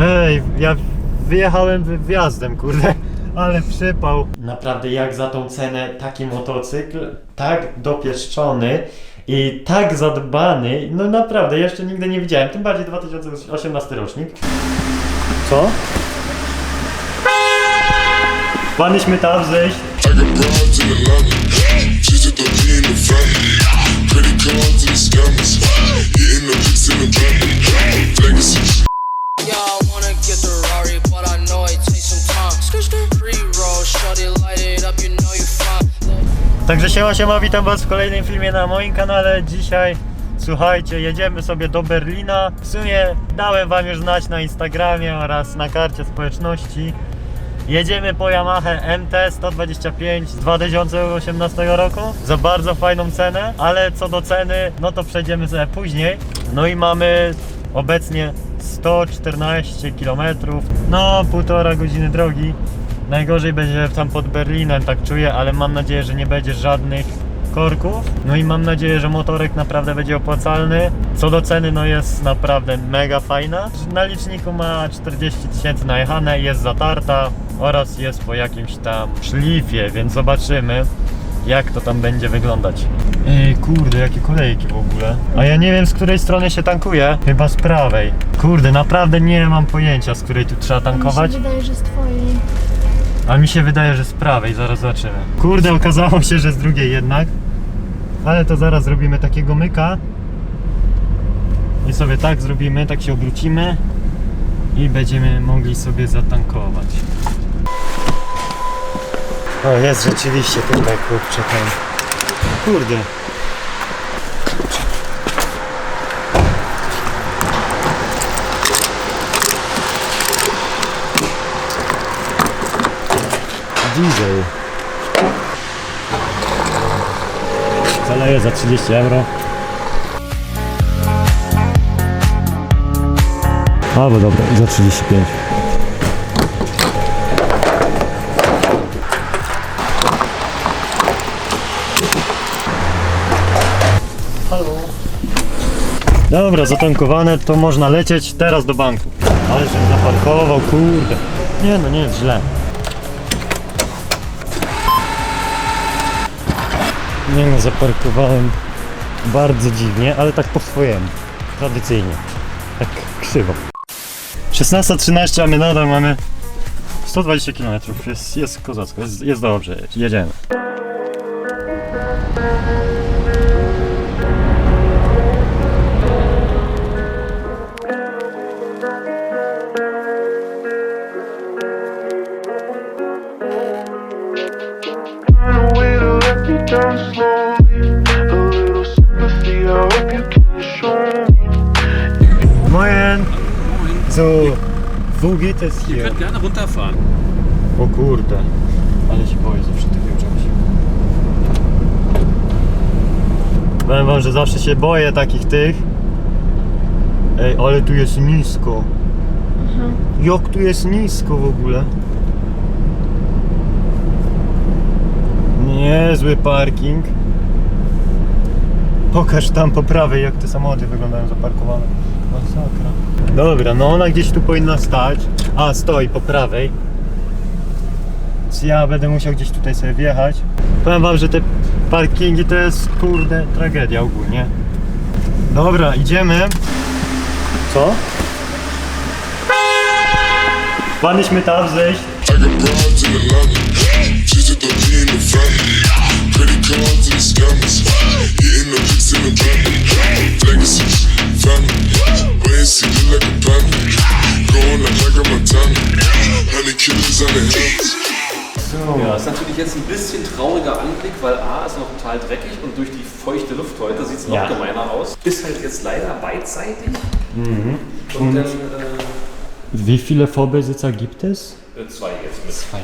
Ej, ja wyjechałem wy- wjazdem, kurde, ale przypał. Naprawdę jak za tą cenę taki motocykl, tak dopieszczony i tak zadbany, no naprawdę, jeszcze nigdy nie widziałem, tym bardziej 2018 rocznik. Co? Panyśmy tam zejść. Credit cards and the scammers. Także siema, siema, witam was w kolejnym filmie na moim kanale. Dzisiaj, słuchajcie, jedziemy sobie do Berlina. W sumie dałem wam już znać na Instagramie oraz na karcie społeczności. Jedziemy po Yamaha MT 125 z 2018 roku za bardzo fajną cenę, ale co do ceny, no to przejdziemy sobie później. No i mamy obecnie 114 km, no półtora godziny drogi. Najgorzej będzie tam pod Berlinem, tak czuję, ale mam nadzieję, że nie będzie żadnych korków. No i mam nadzieję, że motorek naprawdę będzie opłacalny. Co do ceny, no jest naprawdę mega fajna. Na liczniku ma 40 tysięcy najechane, jest zatarta oraz jest po jakimś tam szlifie, więc zobaczymy jak to tam będzie wyglądać. Ej, kurde, jakie kolejki w ogóle. A ja nie wiem, z której strony się tankuje. Chyba z prawej. Kurde, naprawdę nie mam pojęcia, z której tu trzeba tankować. Mi się wydaje, że z twojej. A mi się wydaje, że z prawej, zaraz zobaczymy. Kurde, okazało się, że z drugiej jednak. Ale to zaraz zrobimy takiego myka. I sobie tak zrobimy, tak się obrócimy. I będziemy mogli sobie zatankować. O, jest rzeczywiście tutaj kurczę ten. Kurde. Diesel. Zaleję za 30 euro. Albo dobra, za 35. Halo. Dobra, zatankowane, to można lecieć teraz do banku. Ale żebym zaparkował, kurde. Nie no, nie jest źle. Nie no, zaparkowałem bardzo dziwnie, ale tak po swojemu. Tradycyjnie. Tak krzywo. 16.13, a my nadal mamy 120 km. Jest, jest kozacko, jest, jest dobrze. Jedziemy. Down slowly. A little sympathy, I hope you can show me. Moin! So, wo geht es Ihr hier? könnt gerne runterfahren. O kurde, ale się boję zawsze takiego czegoś. Powiem wam, że zawsze się boję takich tych. Ej, ale tu jest nisko. Jak tu jest nisko w ogóle? Niezły parking. Pokaż tam po prawej, jak te samochody wyglądają zaparkowane. Masakra. Dobra, no ona gdzieś tu powinna stać. A, stoi po prawej. Więc ja będę musiał gdzieś tutaj sobie wjechać. Powiem wam, że te parkingi to jest kurde tragedia ogólnie. Dobra, idziemy. Co? Panyśmy tam zejść. I got broads in Atlanta. She's at the lean the family. Credit cards and the scammers. Hitting the licks in the van. Legacy. Family. Wait, see, look like a panda. Going like like a Montana. Honey killers on the hands. Ja, ist natürlich jetzt ein bisschen trauriger Anblick, weil A ist noch total dreckig und durch die feuchte Luft heute sieht es noch Ja. gemeiner aus. Ist halt jetzt leider beidseitig. Und, dann Wie viele Vorbesitzer gibt es? äh, zwei jetzt mit. Zwei.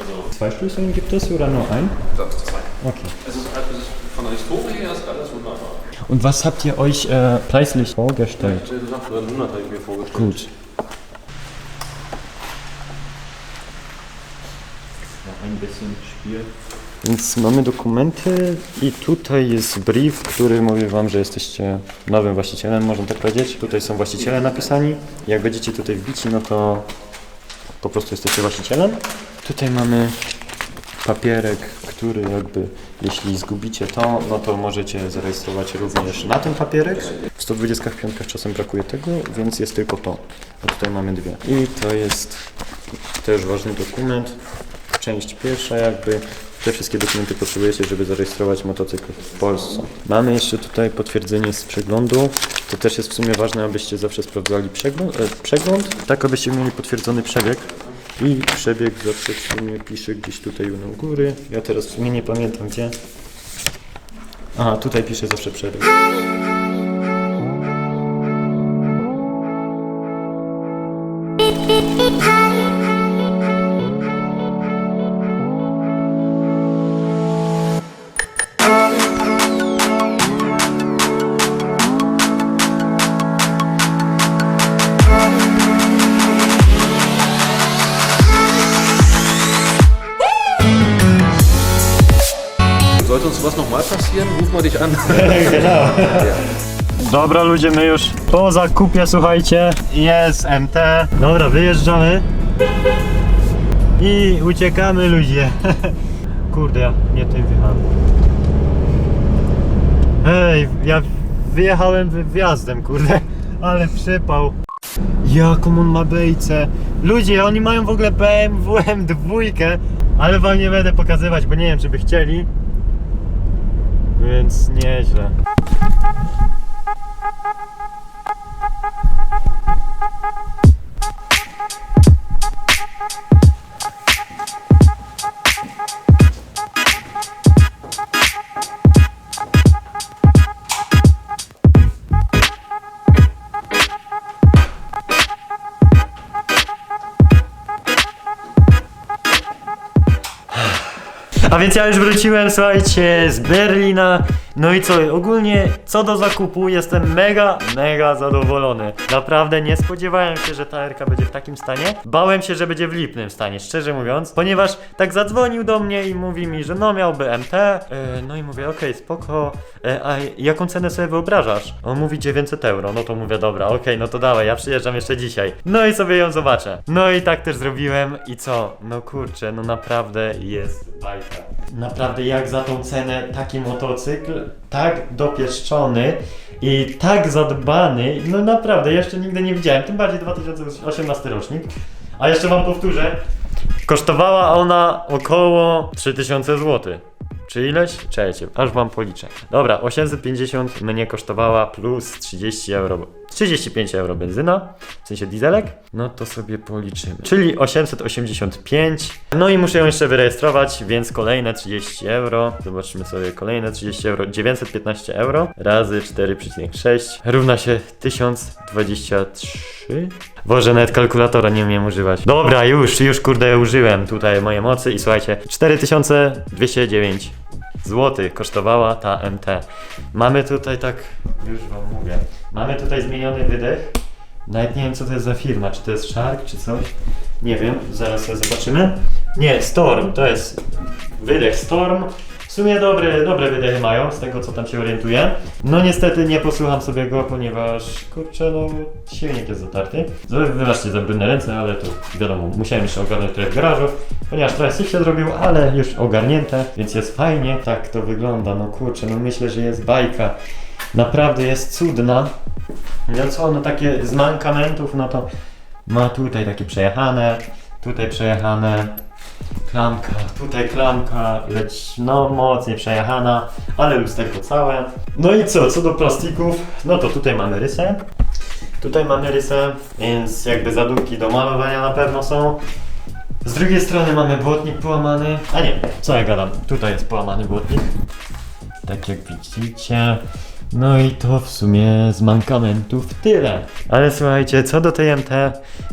Also Zwei Schlüsseln gibt es oder nur ein? sagst zwei. Okay. Es ist, es ist von der Historie her ist alles wunderbar. Und was habt ihr euch äh, preislich vorgestellt? Ich einen Monat habe ich mir vorgestellt. Gut. Ja, ein bisschen Spiel. Więc mamy dokumenty i tutaj jest brief, który mówi wam, że jesteście nowym właścicielem, można tak powiedzieć. Tutaj są właściciele napisani. Jak będziecie tutaj wbici, no to po prostu jesteście właścicielem. Tutaj mamy papierek, który jakby, jeśli zgubicie to, no to możecie zarejestrować również na ten papierek. W 125 czasem brakuje tego, więc jest tylko to. A tutaj mamy dwie. I to jest też ważny dokument. Część pierwsza jakby. Te wszystkie dokumenty potrzebujecie, żeby zarejestrować motocykl w Polsce. Mamy jeszcze tutaj potwierdzenie z przeglądu. To też jest w sumie ważne, abyście zawsze sprawdzali przegląd, e, przegląd tak abyście mieli potwierdzony przebieg. I przebieg zawsze w sumie pisze gdzieś tutaj u góry. Ja teraz w sumie nie pamiętam gdzie. Aha, tutaj pisze zawsze przebieg. Sollte uns sowas nochmal passieren, rufen wir dich an. Dobra ludzie, my już po zakupie, słuchajcie, jest MT. Dobra, wyjeżdżamy. I uciekamy ludzie. Kurde, ja nie tym wjechałem. Hej, ja wyjechałem wy- wjazdem, kurde, ale przypał. Jaką on ma bejcę. Ludzie, oni mają w ogóle BMW M2, ale wam nie będę pokazywać, bo nie wiem, czy by chcieli. Więc nieźle. A więc ja już wróciłem, słuchajcie, z Berlina. No i co, ogólnie co do zakupu jestem mega, mega zadowolony. Naprawdę nie spodziewałem się, że ta RK będzie w takim stanie. Bałem się, że będzie w lipnym stanie, szczerze mówiąc, ponieważ tak zadzwonił do mnie i mówi mi, że no miałby MT. E, no i mówię, okej, spoko. E, a jaką cenę sobie wyobrażasz? On mówi 900 euro. No to mówię, dobra, okej, no to dawaj, ja przyjeżdżam jeszcze dzisiaj. No i sobie ją zobaczę. No i tak też zrobiłem i co? No kurczę, no naprawdę jest bajka. Naprawdę jak za tą cenę taki motocykl, tak dopieszczony i tak zadbany, no naprawdę jeszcze nigdy nie widziałem, tym bardziej 2018 rocznik. A jeszcze wam powtórzę, kosztowała ona około 3000 zł. Czy ileś? Czekajcie, aż wam policzę. Dobra, 850 mnie kosztowała plus 30 euro. 35 euro benzyna, w sensie dieselek. No to sobie policzymy. Czyli 885. No i muszę ją jeszcze wyrejestrować, więc kolejne 30 euro. Zobaczymy sobie kolejne 30 euro. 915 euro razy 4,6 równa się 1023. Boże, nawet kalkulatora nie umiem używać. Dobra, już, już kurde użyłem tutaj moje mocy i słuchajcie, 4209 zł kosztowała ta MT. Mamy tutaj tak, już wam mówię, mamy tutaj zmieniony wydech. Nawet nie wiem co to jest za firma, czy to jest Shark, czy coś. Nie wiem, zaraz sobie zobaczymy. Nie, Storm, to jest wydech Storm. W sumie dobre, dobre wydechy mają, z tego co tam się orientuję. No niestety nie posłucham sobie go, ponieważ kurczę, no silnik jest zatarty. Wybaczcie za brudne ręce, ale to wiadomo, musiałem jeszcze ogarnąć trochę w garażu, ponieważ trochę się zrobił, ale już ogarnięte, więc jest fajnie. Tak to wygląda, no kurczę, no myślę, że jest bajka. Naprawdę jest cudna. No co, no takie z mankamentów, no to ma tutaj takie przejechane, tutaj przejechane, klamka, tutaj klamka, lecz no mocniej przejechana, ale lusterko całe. No i co, co do plastików, no to tutaj mamy rysę, tutaj mamy rysę, więc jakby zadupki do malowania na pewno są. Z drugiej strony mamy błotnik połamany, a nie, co ja gadam, tutaj jest połamany błotnik, tak jak widzicie. No i to w sumie z mankamentów tyle. Ale słuchajcie, co do tej MT,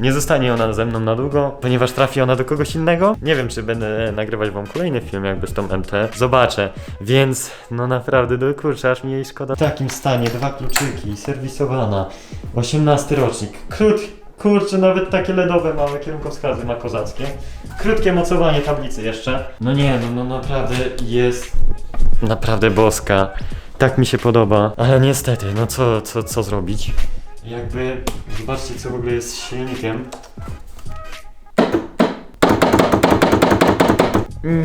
nie zostanie ona ze mną na długo, ponieważ trafi ona do kogoś innego. Nie wiem, czy będę nagrywać wam kolejny film jakby z tą MT. Zobaczę. Więc, no naprawdę, do kurczę, aż mi jej szkoda. W takim stanie, dwa kluczyki, serwisowana, 18 rocznik. Krót, Kurczę, nawet takie LEDowe małe kierunkowskazy ma kozackie. Krótkie mocowanie tablicy jeszcze. No nie, no, no naprawdę jest naprawdę boska. Tak mi się podoba, ale niestety, no co, co, co zrobić? Jakby, zobaczcie co w ogóle jest z silnikiem.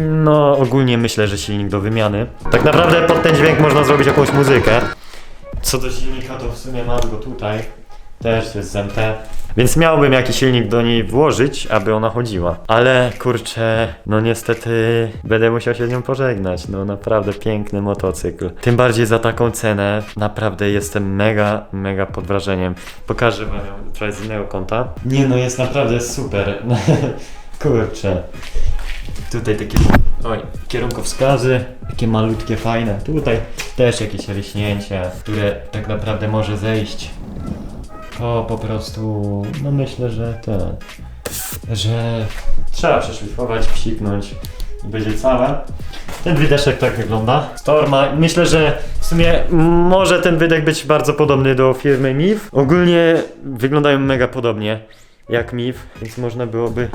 No, ogólnie myślę, że silnik do wymiany. Tak naprawdę pod ten dźwięk można zrobić jakąś muzykę. Co do silnika, to w sumie mam go tutaj. Też jest z MT. Więc miałbym jakiś silnik do niej włożyć, aby ona chodziła. Ale kurczę, no niestety będę musiał się z nią pożegnać. No naprawdę piękny motocykl. Tym bardziej za taką cenę. Naprawdę jestem mega, mega pod wrażeniem. Pokażę wam ją trochę z innego kąta. Nie no, jest naprawdę super. kurczę. Tutaj takie oj, kierunkowskazy, takie malutkie, fajne. Tutaj też jakieś ryśnięcie, które tak naprawdę może zejść. O, po prostu, no myślę, że te, że trzeba przeszlifować, psiknąć i będzie całe. Ten wydeszek tak wygląda. Storma, myślę, że w sumie może ten wydech być bardzo podobny do firmy MIF. Ogólnie wyglądają mega podobnie jak MIF, więc można byłoby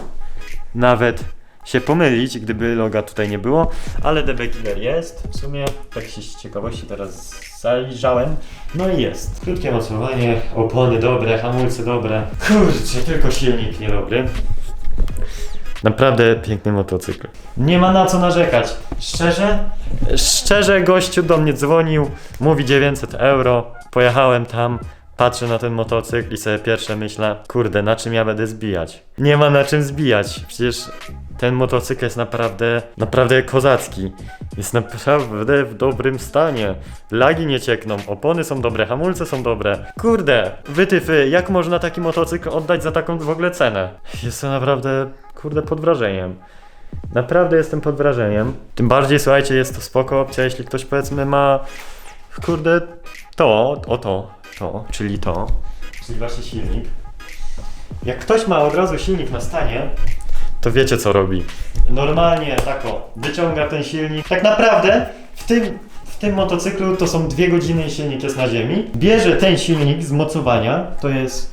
nawet się pomylić, gdyby loga tutaj nie było, ale DB Killer jest. W sumie tak się z ciekawości teraz zajrzałem. No i jest. Krótkie mocowanie, opony dobre, hamulce dobre. Kurczę, tylko silnik niedobry. Naprawdę piękny motocykl. Nie ma na co narzekać. Szczerze? Szczerze gościu do mnie dzwonił, mówi 900 euro. Pojechałem tam, patrzę na ten motocykl i sobie pierwsze myślę, kurde, na czym ja będę zbijać? Nie ma na czym zbijać. Przecież ten motocykl jest naprawdę, naprawdę kozacki. Jest naprawdę w dobrym stanie. Lagi nie ciekną, opony są dobre, hamulce są dobre. Kurde, wytyfy, jak można taki motocykl oddać za taką w ogóle cenę? Jestem naprawdę, kurde, pod wrażeniem. Naprawdę jestem pod wrażeniem. Tym bardziej, słuchajcie, jest to spoko opcja, jeśli ktoś powiedzmy ma, kurde, to, o to, to, czyli to, czyli właśnie silnik. Jak ktoś ma od razu silnik na stanie, to wiecie co robi. Normalnie tak o, wyciąga ten silnik. Tak naprawdę w tym, w tym motocyklu to są dwie godziny i silnik jest na ziemi. Bierze ten silnik z mocowania, to jest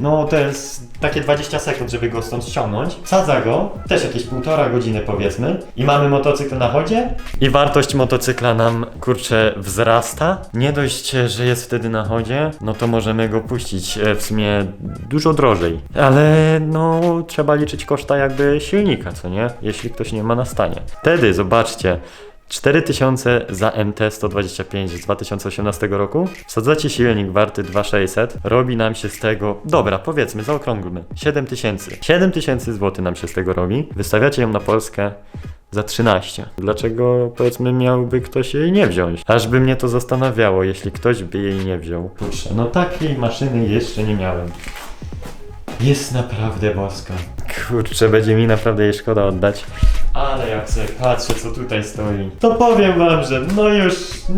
no to jest takie 20 sekund, żeby go stąd ściągnąć. Sadza go, też jakieś półtora godziny powiedzmy i mamy motocykl na chodzie i wartość motocykla nam kurczę wzrasta. Nie dość, że jest wtedy na chodzie, no to możemy go puścić e, w sumie dużo drożej. Ale no trzeba liczyć koszta jakby silnika, co nie? Jeśli ktoś nie ma na stanie. Wtedy zobaczcie, 4000 za MT 125 z 2018 roku. Wsadzacie silnik warty 2600. Robi nam się z tego, dobra, powiedzmy, zaokrąglmy, 7000. 7000 zł nam się z tego robi. Wystawiacie ją na Polskę za 13. Dlaczego powiedzmy miałby ktoś jej nie wziąć? Aż by mnie to zastanawiało, jeśli ktoś by jej nie wziął. Kurczę, no takiej maszyny jeszcze nie miałem. Jest naprawdę boska. Kurczę, będzie mi naprawdę jej szkoda oddać. Ale jak sobie patrzę, co tutaj stoi, to powiem wam, że no już,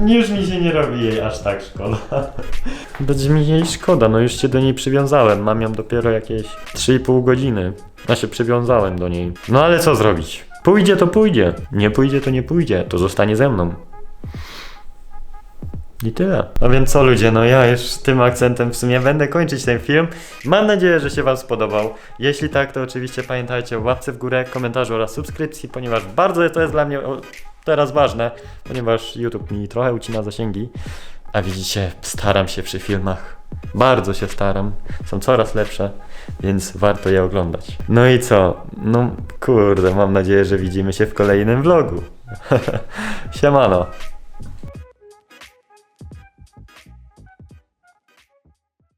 już mi się nie robi jej aż tak szkoda. Będzie mi jej szkoda, no już się do niej przywiązałem. Mam ją dopiero jakieś 3,5 godziny. Ja się przywiązałem do niej. No ale co zrobić? Pójdzie to pójdzie. Nie pójdzie to nie pójdzie. To zostanie ze mną. I tyle. A więc co ludzie, no ja już tym akcentem w sumie będę kończyć ten film. Mam nadzieję, że się Wam spodobał. Jeśli tak, to oczywiście pamiętajcie o łapce w górę, komentarzu oraz subskrypcji, ponieważ bardzo to jest dla mnie teraz ważne, ponieważ YouTube mi trochę ucina zasięgi. A widzicie, staram się przy filmach. Bardzo się staram. Są coraz lepsze, więc warto je oglądać. No i co? No kurde, mam nadzieję, że widzimy się w kolejnym vlogu. Siemano.